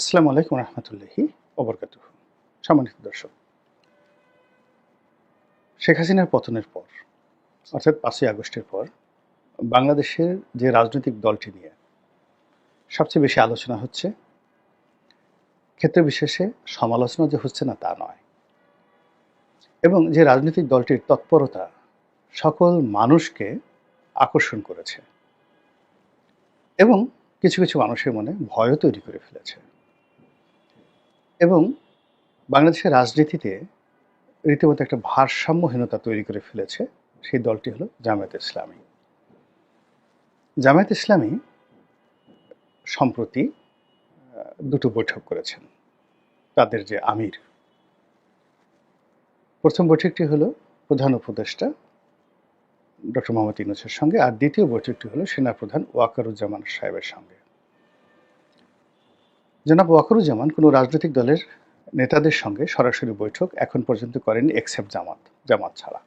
আসসালামু আলাইকুম রহমতুল্লাহি ওবরকাত সম্মানিত দর্শক, শেখ হাসিনার পতনের পর, অর্থাৎ পাঁচই আগস্টের পর, বাংলাদেশের যে রাজনৈতিক দলটি নিয়ে সবচেয়ে বেশি আলোচনা হচ্ছে ক্ষেত্র বিশেষে সমালোচনা যে হচ্ছে না তা নয়। এবং যে রাজনৈতিক দলটির তৎপরতা সকল মানুষকে আকর্ষণ করেছে এবং কিছু কিছু মানুষের মনে ভয়ও তৈরি করে ফেলেছে। এবং বাংলাদেশের রাজনীতিতে রীতিমতো একটা ভারসাম্যহীনতা তৈরি করে ফেলেছে সেই দলটি হলো জামায়াত ইসলামী। জামায়াত ইসলামী সম্প্রতি দুটো বৈঠক করেছেন, তাদের যে আমির। প্রথম বৈঠকটি হলো প্রধান উপদেষ্টা ডক্টর মোহাম্মদ ইউনুসের সঙ্গে, আর দ্বিতীয় বৈঠকটি হলো সেনাপ্রধান ওয়াকারুজ্জামান সাহেবের সঙ্গে। জনাব ওয়াকারুজ্জামান কোনো রাজনৈতিক দলের নেতাদের সঙ্গে সরাসরি বৈঠক এখন পর্যন্ত করেনি এক্সেপ্ট জামাত জামাত ছাড়া।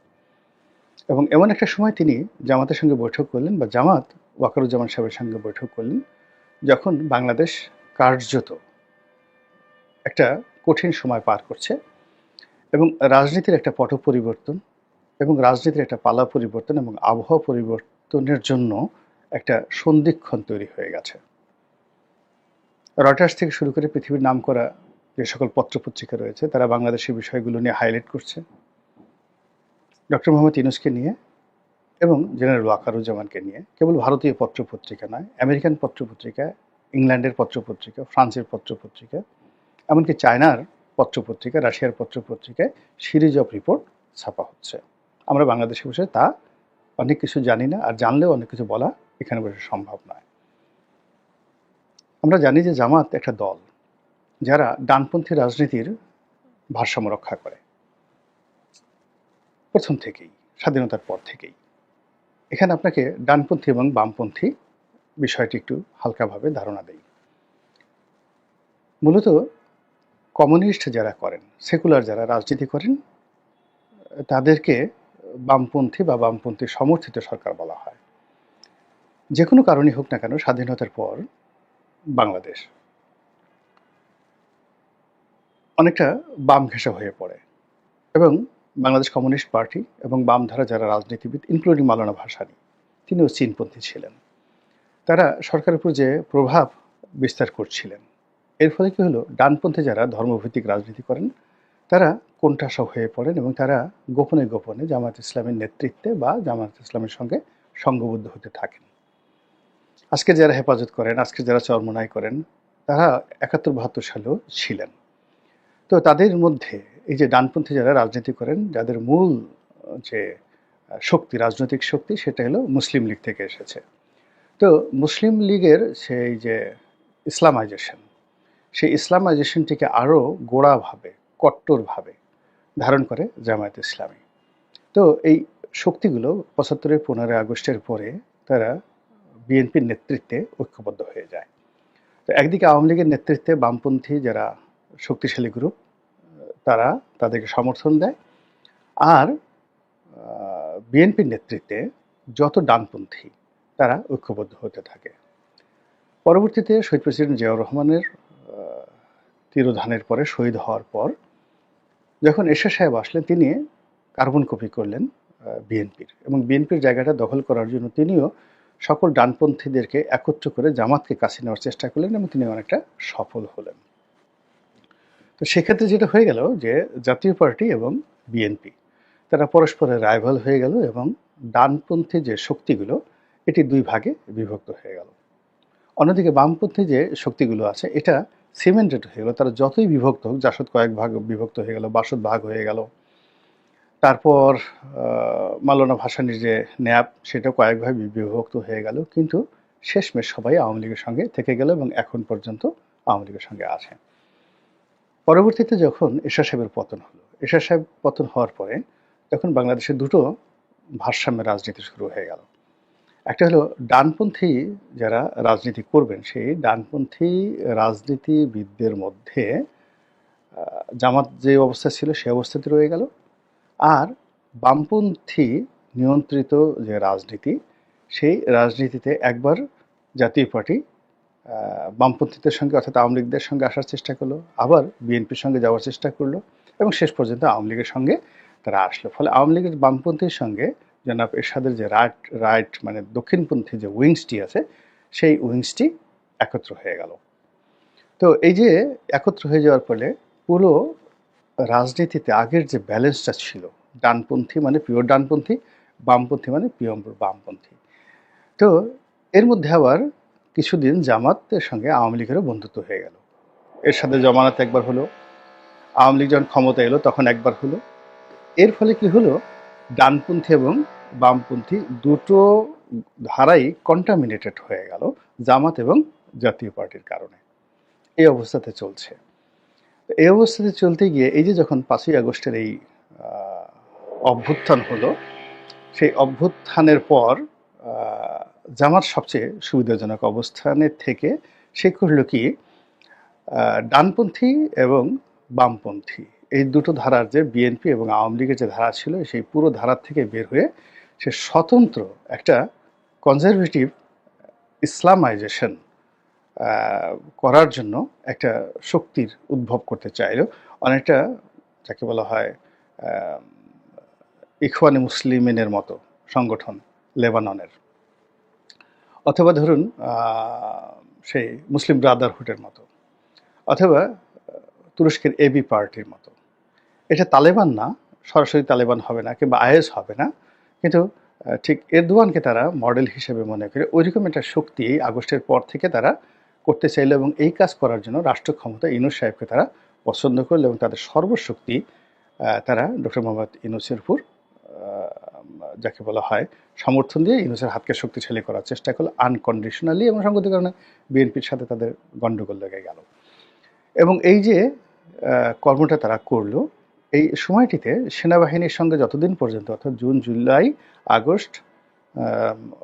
এবং এমন একটা সময় তিনি জামাতের সঙ্গে বৈঠক করলেন বা জামাত ওয়াকারুজ্জামান সাহেবের সঙ্গে বৈঠক করলেন, যখন বাংলাদেশ কার্যত একটা কঠিন সময় পার করছে এবং রাজনীতির একটা পট পরিবর্তন এবং রাজনীতির একটা পালা পরিবর্তন এবং আবহাওয়া পরিবর্তনের জন্য একটা সন্ধিক্ষণ তৈরি হয়ে গেছে। রয়টার্স থেকে শুরু করে পৃথিবীর নাম করা যে সকল পত্রপত্রিকা রয়েছে, তারা বাংলাদেশের বিষয়গুলো নিয়ে হাইলাইট করছে। ডক্টর মোহাম্মদ ইউনুসকে নিয়ে এবং জেনারেল ওয়াকারুজ্জামানকে নিয়ে। কেবল ভারতীয় পত্রপত্রিকা নয় আমেরিকান পত্রপত্রিকা ইংল্যান্ডের পত্রপত্রিকা ফ্রান্সের পত্রপত্রিকা, এমনকি চায়নার পত্রপত্রিকা রাশিয়ার পত্রপত্রিকায় সিরিজ অফ রিপোর্ট ছাপা হচ্ছে। আমরা বাংলাদেশের বিষয়ে তা অনেক কিছু জানি না, আর জানলেও অনেক কিছু বলা এখানে বসে সম্ভব নয়। আমরা জানি যে জামাত একটা দল যারা ডানপন্থী রাজনীতির ভারসাম্য রক্ষা করে। প্রথম থেকেই, স্বাধীনতার পর থেকেই। এখানে আপনাকে ডানপন্থী এবং বামপন্থী বিষয়টি একটু হালকাভাবে ধারণা দেই। মূলত কমিউনিস্ট যারা করেন, সেকুলার যারা রাজনীতি করেন, তাদেরকে বামপন্থী বা বামপন্থী সমর্থিত সরকার বলা হয়। যে কোনো কারণেই হোক না কেন, স্বাধীনতার পর বাংলাদেশ। অনেকটা বাম ঘেঁষা হয়ে পড়ে এবং বাংলাদেশ কমিউনিস্ট পার্টি এবং বামধারা যারা রাজনীতিবিদ ইনক্লুডিং মালানা ভাসানী, তিনিও চীনপন্থী ছিলেন। তারা সরকারের উপর যে প্রভাব বিস্তার করছিলেন, এর ফলে কী হলো, ডানপন্থী যারা ধর্মভিত্তিক রাজনীতি করেন, তারা কোণঠাসা হয়ে পড়েন এবং তারা গোপনে গোপনে জামাত ইসলামের নেতৃত্বে বা জামাত ইসলামের সঙ্গে সঙ্গবদ্ধ হতে থাকেন। আজকে যারা হেফাজত করেন, আজকে যারা চরমনাই করেন, তারা একাত্তর বাহাত্তর সালেও ছিলেন। তো তাদের মধ্যে এই যে ডানপন্থী যারা রাজনীতি করেন, যাদের মূল যে শক্তি, রাজনৈতিক শক্তি, সেটা হলো মুসলিম লীগ থেকে এসেছে। তো মুসলিম লীগের সেই যে ইসলামাইজেশন, সেই ইসলামাইজেশনটিকে আরও গোড়াভাবে, কট্টরভাবে ধারণ করে জামায়াত ইসলামী। তো এই শক্তিগুলো পঁচাত্তরের পনেরোই আগস্টের পরে তারা বিএনপির নেতৃত্বে ঐক্যবদ্ধ হয়ে যায়। তো একদিকে আওয়ামী লীগের নেতৃত্বে বামপন্থী যারা শক্তিশালী গ্রুপ তারা তাদেরকে সমর্থন দেয়। আর বিএনপির নেতৃত্বে যত ডানপন্থী, তারা ঐক্যবদ্ধ হতে থাকে। পরবর্তীতে শহীদ প্রেসিডেন্ট জিয়াউর রহমানের তিরোধানের পরে শহীদ হওয়ার পর, যখন এরশাদ সাহেব আসলেন, তিনি কার্বন কপি করলেন বিএনপির। এবং বিএনপির জায়গাটা দখল করার জন্য তিনিও সকল ডানপন্থীদেরকে একত্র করে জামাতকে কাছে নেওয়ার চেষ্টা করলেন এবং তিনি অনেকটা সফল হলেন। তো সেক্ষেত্রে যেটা হয়ে গেল যে জাতীয় পার্টি এবং বিএনপি, তারা পরস্পরের রাইভাল হয়ে গেল এবং ডানপন্থী যে শক্তিগুলো, এটি দুই ভাগে বিভক্ত হয়ে গেল। অন্যদিকে বামপন্থী যে শক্তিগুলো আছে, এটা সিমেন্টেড হয়ে গেল। তারা যতই বিভক্ত হোক, জাসদ কয়েক ভাগ বিভক্ত হয়ে গেল, বাসদ ভাগ হয়ে গেল। তারপর আহ, মাওলানা ভাসানির যে ন্যাপ সেটা কয়েকভাবে বিভক্ত হয়ে গেল। কিন্তু শেষমেশ সবাই আওয়ামী লীগের সঙ্গে থেকে গেল এবং এখন পর্যন্ত আওয়ামী লীগের সঙ্গে আছে। পরবর্তীতে যখন এরশাদ সাহেবের পতন হলো এরশাদ সাহেব পতন হওয়ার পরে তখন বাংলাদেশে দুটো ভারসাম্যের রাজনীতি শুরু হয়ে গেল। একটা হলো ডানপন্থী যারা রাজনীতি করবেন সেই ডানপন্থী রাজনীতিবিদদের মধ্যে জামাত যে অবস্থা ছিল সেই অবস্থাতে রয়ে গেল। আর বামপন্থী নিয়ন্ত্রিত যে রাজনীতি, সেই রাজনীতিতে একবার জাতীয় পার্টি বামপন্থীদের সঙ্গে অর্থাৎ আওয়ামী লীগদের সঙ্গে আসার চেষ্টা করল, আবার বিএনপির সঙ্গে যাওয়ার চেষ্টা করল এবং শেষ পর্যন্ত আওয়ামী লীগের সঙ্গে তারা আসলো। ফলে আওয়ামী লীগের বামপন্থীর সঙ্গে জনাব এরশাদের যে রাইট রাইট মানে দক্ষিণপন্থী যে উইংসটি আছে, সেই উইংসটি একত্র হয়ে গেল। তো এই যে একত্র হয়ে যাওয়ার ফলে পুরো রাজনীতিতে আগের যে ব্যালেন্সটা ছিল, ডানপন্থী মানে পিওর ডানপন্থী, বামপন্থী মানে পিওর বামপন্থী। তো এর মধ্যে আবার কিছুদিন জামাতের সঙ্গে আওয়ামী লীগেরও বন্ধুত্ব হয়ে গেল। এর সাথে জমানাত একবার হলো, আওয়ামী লীগ যখন ক্ষমতা এলো তখন একবার হলো। এর ফলে কি হলো, ডানপন্থী এবং বামপন্থী দুটো ধারাই কন্টামিনেটেড হয়ে গেল, জামাত এবং জাতীয় পার্টির কারণে। এই অবস্থাতে চলছে। এই অবস্থাতে চলতে গিয়ে এই যে যখন পাঁচই আগস্টের এই অভ্যুত্থান হলো, সেই অভ্যুত্থানের পর জামাত সবচেয়ে সুবিধাজনক অবস্থানে থেকে সে করল কি ডানপন্থী এবং বামপন্থী। এই দুটো ধারার যে বিএনপি এবং আওয়ামী লীগের যে ধারা ছিল, সেই পুরো ধারার থেকে বের হয়ে সে স্বতন্ত্র একটা কনজারভেটিভ ইসলামাইজেশন করার জন্য একটা শক্তির উদ্ভব করতে চাইল। অনেকটা যাকে বলা হয় ইখওয়ানি মুসলিমিনের মতো সংগঠন লেবাননের। অথবা ধরুন সেই মুসলিম ব্রাদারহুডের মতো। অথবা তুরস্কের এবি পার্টির মতো। এটা তালেবান না, সরাসরি তালেবান হবে না কিংবা আইএস হবে না, কিন্তু ঠিক এরদোয়ানকে তারা মডেল হিসেবে মনে করে, ওইরকম একটা শক্তি আগস্টের পর থেকে তারা করতে চাইলো এবং এই কাজ করার জন্য রাষ্ট্র ক্ষমতা ইনুস সাহেবকে তারা পছন্দ করল এবং তাদের সর্বশক্তি তারা ডক্টর মোহাম্মদ ইনুসের উপর যাকে বলা হয়, সমর্থন দিয়ে ইনুসের হাতকে শক্তিশালী করার চেষ্টা করল আনকন্ডিশনালি এবং সঙ্গত কারণে বিএনপির সাথে তাদের গণ্ডগোল লেগে গেল। এবং এই যে কর্মটা তারা করল, এই সময়টিতে সেনাবাহিনীর সঙ্গে যতদিন পর্যন্ত, অর্থাৎ জুন, জুলাই, আগস্ট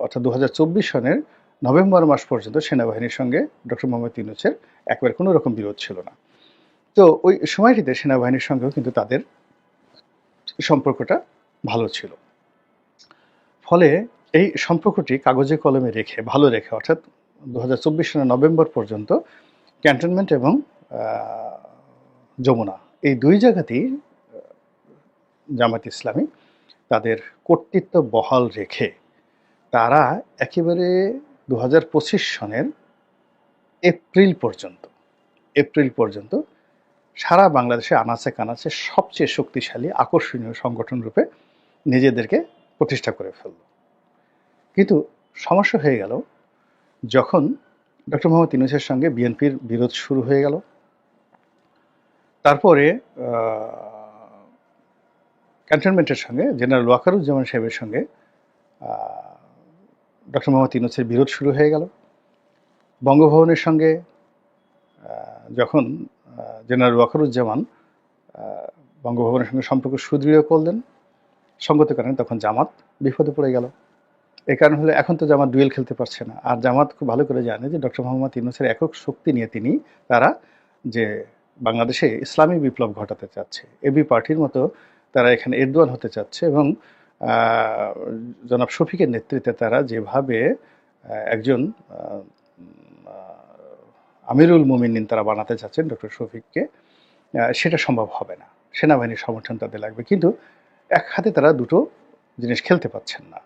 অর্থাৎ দু হাজার চব্বিশ সনের নভেম্বর মাস পর্যন্ত সেনাবাহিনীর সঙ্গে ডক্টর মোহাম্মদ ইউনুসের একবার কোনো রকম বিরোধ ছিল না। তো ওই সময়টিতে সেনাবাহিনীর সঙ্গেও কিন্তু তাদের সম্পর্কটা ভালো ছিল। ফলে এই সম্পর্কটি কাগজে কলমে রেখে, ভালো রেখে, অর্থাৎ দু সনের নভেম্বর পর্যন্ত ক্যান্টনমেন্ট এবং যমুনা, এই দুই জায়গাতেই জামাত ইসলামী তাদের কর্তৃত্ব বহাল রেখে তারা একেবারে দু হাজার পঁচিশ সনের এপ্রিল পর্যন্ত এপ্রিল পর্যন্ত সারা বাংলাদেশে আনাচে কানাচে সবচেয়ে শক্তিশালী, আকর্ষণীয় সংগঠন রূপে নিজেদেরকে প্রতিষ্ঠা করে ফেলল। কিন্তু সমস্যা হয়ে গেল যখন ডক্টর মোহাম্মদ ইউনুসের সঙ্গে বিএনপির বিরোধ শুরু হয়ে গেল। তারপরে ক্যান্টনমেন্টের সঙ্গে জেনারেল ওয়াকারুজ্জামান সাহেবের সঙ্গে ডক্টর মোহাম্মদ ইউনুসের বিরোধ শুরু হয়ে গেল। বঙ্গভবনের সঙ্গে যখন জেনারেল ওয়াকারুজ্জামান বঙ্গভবনের সঙ্গে সম্পর্ক সুদৃঢ় করলেন, সঙ্গত কারণে তখন জামাত বিপদে পড়ে গেল। এ কারণ হলো এখন তো জামাত ডুয়েল খেলতে পারছে না। আর জামাত খুব ভালো করে জানে যে ডক্টর মোহাম্মদ ইউনুসের একক শক্তি নিয়ে তিনি, তারা যে বাংলাদেশে ইসলামী বিপ্লব ঘটাতে চাচ্ছে, এবি পার্টির মতো তারা এখানে এরদোয়ান হতে চাচ্ছে এবং জনাব শফিকের নেতৃত্বে তারা যেভাবে একজন আমিরুল মুমিনিন তারা বানাতে চাচ্ছেন ডক্টর শফিককে সেটা সম্ভব হবে না। সেনাবাহিনীর সমর্থন তাদের লাগবে। কিন্তু এক হাতে তারা দুটো জিনিস খেলতে পাচ্ছেন না।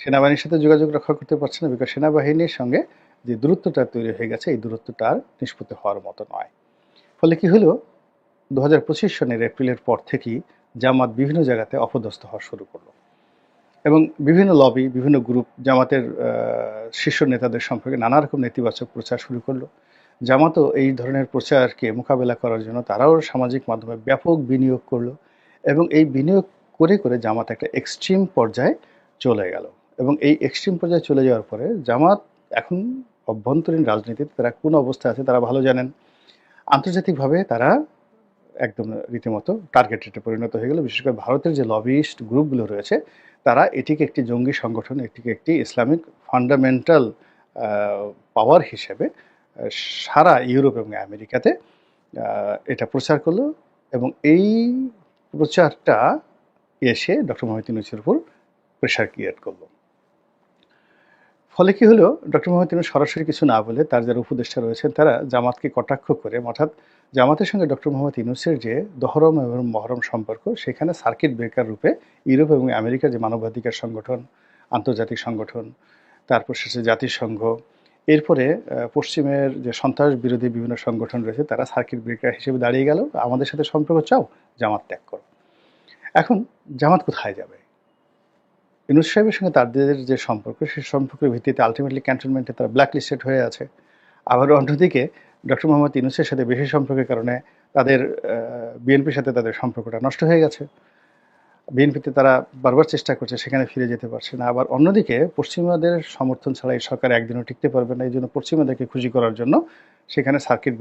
সেনাবাহিনীর সাথে যোগাযোগ রক্ষা করতে পারছে না বিকজ সেনাবাহিনীর সঙ্গে যে দূরত্বটা তৈরি হয়ে গেছে, এই দূরত্বটা আর নিষ্পত্তি হওয়ার মতো নয়। ফলে কি হলো? দু হাজার পঁচিশ সনের এপ্রিলের পর থেকেই জামাত বিভিন্ন জায়গাতে অপদস্থ হওয়া শুরু করল। এবং বিভিন্ন লবি বিভিন্ন গ্রুপ জামাতের শীর্ষ নেতাদের সম্পর্কে নানা রকম নেতিবাচক প্রচার শুরু করল। জামাতও এই ধরনের প্রচারকে মোকাবেলা করার জন্য তারাও সামাজিক মাধ্যমে ব্যাপক বিনিয়োগ করল এবং এই বিনিয়োগ করে করে জামাত একটা এক্সট্রিম পর্যায়ে চলে গেল। এবং এই এক্সট্রিম পর্যায়ে চলে যাওয়ার পরে জামাত এখন অভ্যন্তরীণ রাজনীতিতে তারা কোন অবস্থায় আছে তারা ভালো জানেন। আন্তর্জাতিকভাবে তারা একদম রীতিমতো টার্গেটেডে পরিণত হয়ে গেল। বিশেষ করে ভারতের যে লবিস্ট গ্রুপগুলো রয়েছে তারা এটিকে একটি জঙ্গি সংগঠন, এটিকে একটি ইসলামিক ফান্ডামেন্টাল পাওয়ার হিসেবে সারা ইউরোপ এবং আমেরিকাতে এটা প্রচার করল এবং এই প্রচারটা এসে ডক্টর মোহাম্মদ ইউনুসের উপর প্রেশার ক্রিয়েট করল। ফলে কি হলো? ডক্টর মোহাম্মদ ইউনূস সরাসরি কিছু না বলে তার যারা উপদেষ্টা রয়েছেন, তারা জামাতকে কটাক্ষ করে, অর্থাৎ জামাতের সঙ্গে ডক্টর মোহাম্মদ ইউনুসের যে দহরম এবং মহরম সম্পর্ক, সেখানে সার্কিট ব্রেকার রূপে ইউরোপ এবং আমেরিকার যে মানবাধিকার সংগঠন, আন্তর্জাতিক সংগঠন, তারপর শেষে জাতিসংঘ, এরপরে পশ্চিমের যে সন্ত্রাস বিরোধী বিভিন্ন সংগঠন রয়েছে, তারা সার্কিট ব্রেকার হিসেবে দাঁড়িয়ে গেল। আমাদের সাথে সম্পর্ক চাও, জামাত ত্যাগ করো। এখন জামাত কোথায় যাবে? ইউনুস সাহেবের সঙ্গে তাদের যে সম্পর্ক সেই সম্পর্কের ভিত্তিতে আলটিমেটলি ক্যান্টনমেন্টে তারা ব্ল্যাক লিস্টেড হয়ে আছে। আবার অন্যদিকে ডক্টর মোহাম্মদ ইউনুসের সাথে বেশি সম্পর্কের কারণে তাদের বিএনপির সাথে তাদের সম্পর্কটা নষ্ট হয়ে গেছে। বিএনপিতে তারা বারবার চেষ্টা করছে সেখানে ফিরে যেতে পারছে না। আবার অন্যদিকে পশ্চিমাদের সমর্থন ছাড়া এই সরকার একদিনও টিকতে পারবে না। এই জন্য পশ্চিমাদেরকে খুশি করার জন্য সেখানে সার্কিট